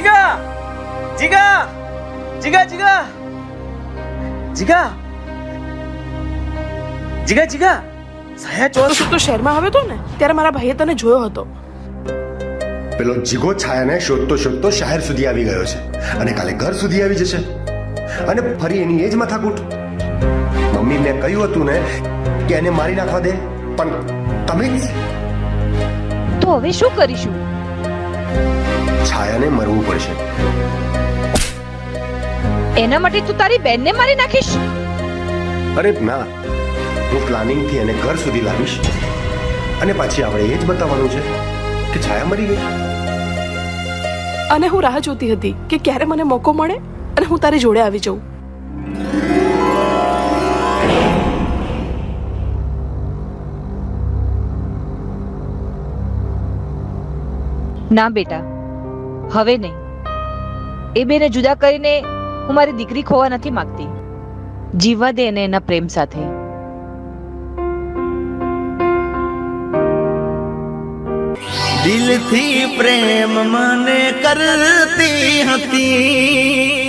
જીગા! જીગા! જીગા જીગા! જીગા! જીગા સાયા ચોર તું શહેરમાં આવ્યો હતો ને? ત્યારે મારા ભાઈએ તને જોયો હતો. પેલો જીગો છાયાને શોધતો શોધતો શહેર સુધી આવી ગયો છે. અને કાલે ઘર સુધી આવી જશે. અને ફરી એની એ જ માથાકૂટ. મમ્મી મેં કહ્યું હતું ને કે એને મારી નાખવા દે પણ તમે તો હવે શું કરીશું? છાયાને મરવું પડશે. એના માટે તું તારી બેનને મારી નાખીશ? અરે ના. હું પ્લાનિંગથી એને ઘર સુધી લાવીશ. અને પાછી આપણે એ જ બતાવવાનું છે કે છાયા મરી ગઈ. અને હું રાહ જોતી હતી કે ક્યારે મને મોકો મળે અને હું તારી જોડે આવી જાઉં. ના બેટા. હવે નહીં. એ બેને જુદા કરીને હું મારી દીકરી ખોવા નથી માંગતી. જીવવા દે એને એના પ્રેમ સાથે. દિલથી પ્રેમ મને કરતી હતી.